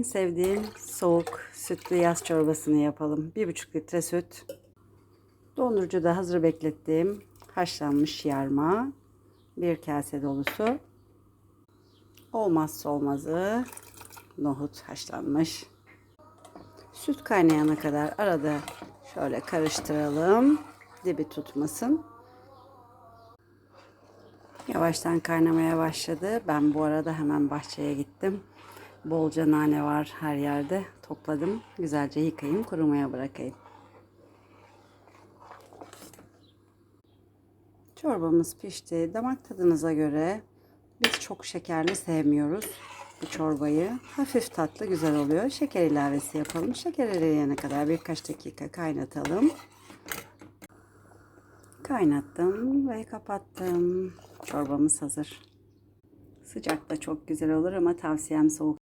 en sevdiğim soğuk sütlü yaz çorbasını yapalım. 1,5 litre süt. Dondurucuda hazır beklettiğim haşlanmış yarma. Bir kase dolusu. Olmazsa olmazı nohut haşlanmış. Süt kaynayana kadar arada şöyle karıştıralım. Dibi tutmasın. Yavaştan kaynamaya başladı. Ben bu arada hemen bahçeye gittim. Bolca nane var her yerde. Topladım. Güzelce yıkayayım, kurumaya bırakayım. Çorbamız pişti. Damak tadınıza göre biz çok şekerli sevmiyoruz bu çorbayı. Hafif tatlı güzel oluyor. Şeker ilavesi yapalım. Şeker eriyene kadar birkaç dakika kaynatalım. Kaynattım ve kapattım. Çorbamız hazır. Sıcak da çok güzel olur ama tavsiyem soğuk